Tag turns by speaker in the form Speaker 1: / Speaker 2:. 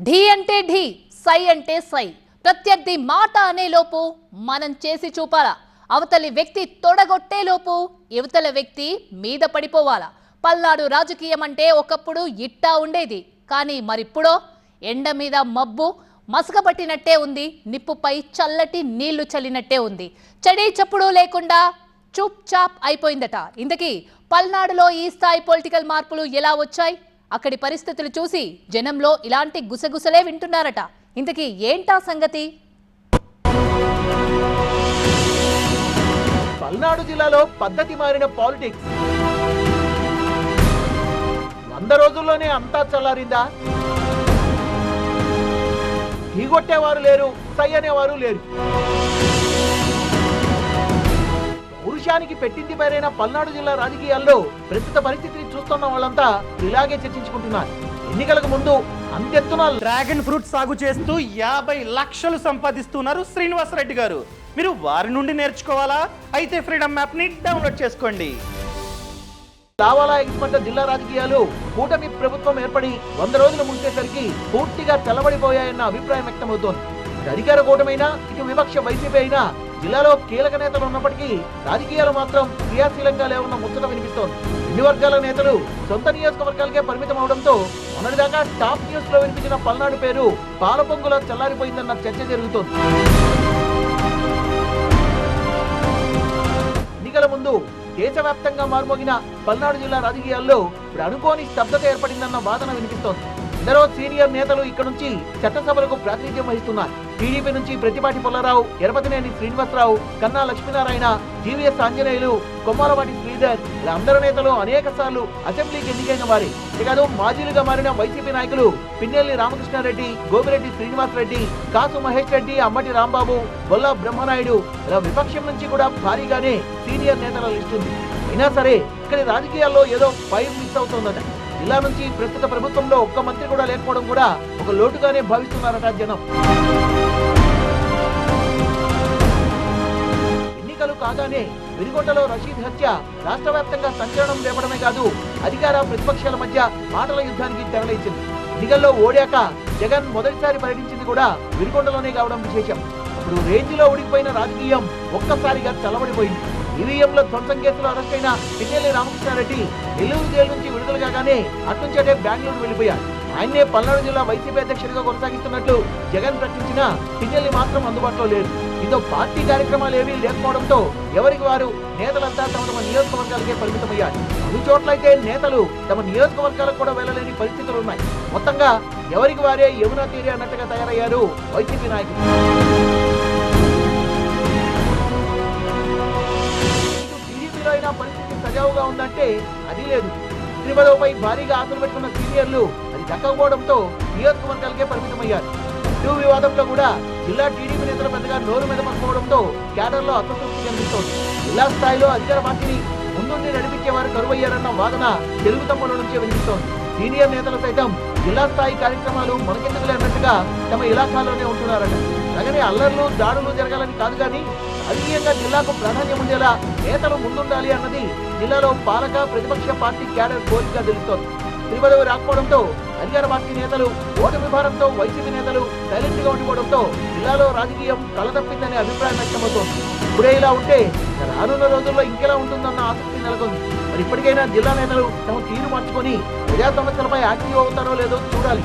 Speaker 1: ఢీ అంటే ఢీ సై అంటే సై. ప్రత్యర్థి మాట అనేలోపు మనం చేసి చూపాలా. అవతలి వ్యక్తి తొడగొట్టేలోపు యువతల వ్యక్తి మీద పడిపోవాలా. పల్నాడు రాజకీయం అంటే ఒకప్పుడు ఇట్టా ఉండేది. కానీ మరిప్పుడో ఎండ మీద మబ్బు మసకబట్టినట్టే ఉంది. నిప్పుపై చల్లటి నీళ్ళు చల్లినట్టే ఉంది. చడి చప్పుడు లేకుండా చూప్ చాప్ అయిపోయిందట. ఇంతకీ పల్నాడులో ఈ స్థాయి పొలిటికల్ మార్పులు ఎలా వచ్చాయి? అక్కడి పరిస్థితులు చూసి జనంలో ఇలాంటి గుసగుసలే వింటున్నారట. ఇంతకీ ఏంటా సంగతి?
Speaker 2: పల్నాడు జిల్లాలో పద్ధతి మారిన పాలిటిక్స్. వంద రోజుల్లోనే అంతా చల్లారిందా? ఢీగొట్టేవారు లేరు సై అనేవారు లేరు. పురుషానికి పెట్టింది పేరైన పల్నాడు జిల్లా రాజకీయాల్లో ప్రస్తుత పరిస్థితిని చూస్తున్న వాళ్ళంతా ఇలాగే చర్చించుకుంటున్నారు. ఎన్నికలకు ముందు అంతెత్తున
Speaker 3: డ్రాగన్ ఫ్రూట్ సాగు చేస్తూ యాభై లక్షలు సంపాదిస్తున్నారు శ్రీనివాస్ రెడ్డి గారు. మీరు వారి నుండి నేర్చుకోవాలా? అయితే ఫ్రీడమ్ మ్యాప్ని డౌన్లోడ్ చేసుకోండి.
Speaker 2: లావాలా ఎగిసిపడ్డ జిల్లా రాజకీయాలు? కూటమి ప్రభుత్వం ఏర్పడి వంద రోజులు ముగిసేసరికి పూర్తిగా తెల్లబడిపోయాయన్న అభిప్రాయం వ్యక్తమవుతోంది. అధికార కూటమైనా ఇటు విపక్ష వైసీపీ అయినా జిల్లాలో కీలక నేతలు ఉన్నప్పటికీ రాజకీయాలు మాత్రం క్రియాశీలంగా లేవన్న ముచ్చట వినిపిస్తోంది. అన్ని వర్గాల నేతలు సొంత నియోజకవర్గాలకే పరిమితం అవడంతో మొన్నటిదాకా టాప్ న్యూస్లో వినిపించిన పల్నాడు పేరు పాలపొంగులో చల్లారిపోయిందన్న చర్చ జరుగుతోంది. ఎన్నికల ముందు దేశవ్యాప్తంగా మారుమోగిన పల్నాడు జిల్లా రాజకీయాల్లో ఇప్పుడు అనుకోని స్తబ్దత ఏర్పడిందన్న వాదన వినిపిస్తోంది. ఎందరో సీనియర్ నేతలు ఇక్కడ నుంచి చట్టసభలకు ప్రాతినిధ్యం వహిస్తున్నారు. టీడీపీ నుంచి ప్రతిపాటి పుల్లారావు ఎరపతినేని శ్రీనివాసరావు కన్నా లక్ష్మీనారాయణ జీవీఎస్ ఆంజనేయులు కొమ్మాలవాటి శ్రీధర్ ఇలా అందరు నేతలు అనేక సార్లు అసెంబ్లీకి ఎన్నికైన వారే. ఇకదు మాజీలుగా మారిన వైసీపీ నాయకులు పిన్నెల్లి రామకృష్ణారెడ్డి గోపిరెడ్డి శ్రీనివాసరెడ్డి కాసు మహేష్ రెడ్డి అమ్మటి రాంబాబు బొల్లా బ్రహ్మనాయుడు ఇలా విపక్షం నుంచి కూడా భారీగానే సీనియర్ నేతల లిస్ట్ ఉంది. అయినా సరే ఇక్కడి రాజకీయాల్లో ఏదో ఫైర్ మిస్ అవుతోందట. ఇలా నుంచి ప్రస్తుత ప్రభుత్వంలో ఒక్క మంత్రి కూడా లేకపోవడం కూడా ఒక లోటుగానే భావిస్తున్నారట జనం. ఎన్నికలు కాగానే విరిగొండలో రషీద్ హత్య రాష్ట్ర వ్యాప్తంగా సంచలనం రేపడమే కాదు అధికార ప్రతిపక్షాల మధ్య మాటల యుద్ధానికి తెరలేచింది. ఎన్నికల్లో ఓడాక జగన్ మొదటిసారి పర్యటించింది కూడా విరిగొండలోనే కావడం విశేషం. అప్పుడు రేంజ్లో ఉడికిపోయిన రాజకీయం ఒక్కసారిగా చల్లబడిపోయింది. ఈవీఎంలో ధ్వంసం కేసులో అరెస్ట్ అయిన పిన్నెల్లి రామకృష్ణారెడ్డి నెల్లూరు జైలు నుంచి విడుదల కాగానే అట్నుంచటే బెంగళూరు వెళ్ళిపోయారు ఆయన్నే పల్నాడు జిల్లా వైసీపీ అధ్యక్షుడిగా కొనసాగిస్తున్నట్లు జగన్ ప్రకటించిన పిన్నెల్లి మాత్రం అందుబాటులో లేరు ఇదో పార్టీ కార్యక్రమాలు ఏవీ లేకపోవడంతో ఎవరికి వారు నేతలంతా తమ తమ నియోజకవర్గాలకే పరిమితమయ్యారు. అన్ని చోట్లయితే నేతలు తమ నియోజకవర్గాలకు కూడా వెళ్ళలేని పరిస్థితులు ఉన్నాయి. మొత్తంగా ఎవరికి వారే యమునా తీరే అన్నట్టుగా తయారయ్యారు వైసీపీ నాయకులు. ఇటు అయినా పరిస్థితి సజావుగా ఉందంటే అది లేదు. తిరుమలపై భారీగా ఆశలు పెట్టుకున్న సీనియర్లు అది దక్కకపోవడంతో నియోజకవర్గాలకే పరిమితమయ్యారు. టూ వివాదంలో కూడా జిల్లా టీడీపీ నేతలు పెద్దగా నోరు మెదపకపోవడంతో క్యాడర్లో అసంతృప్తి కనిపిస్తోంది జిల్లా స్థాయిలో అధికార పార్టీని ముందుండి నడిపించేవారు కరువయ్యారన్న వాదన తెలుగు తమ్ముల నుంచే వినిపిస్తోంది. సీనియర్ నేతలు సైతం జిల్లా స్థాయి కార్యక్రమాలు మనకెందుకులే అన్నట్టుగా తమ ఇలాఖాల్లోనే ఉంటున్నారట. అలాగనే అల్లర్లు దాడులు జరగాలని కాదు కానీ రాజకీయంగా జిల్లాకు ప్రాధాన్యం ఉండేలా నేతలు ముందుండాలి అన్నది జిల్లాలో పాలక ప్రతిపక్ష పార్టీ క్యాడర్ కోరికగా తెలుస్తోంది. త్రిపదవి రాకపోవడంతో అధికార పార్టీ నేతలు ఓటమి భారంతో వైసీపీ నేతలు సైలెంట్గా ఉండిపోవడంతో జిల్లాలో రాజకీయం కలతప్పిందనే అభిప్రాయం వ్యక్తమవుతోంది. ఇప్పుడే ఇలా ఉంటే రానున్న రోజుల్లో ఇంకెలా ఉంటుందన్న ఆసక్తి నెలకొంది. మరి ఇప్పటికైనా జిల్లా నేతలు తమ తీరు మార్చుకొని ప్రజా సమస్యలపై యాక్టివ్ అవుతారో లేదో చూడాలి.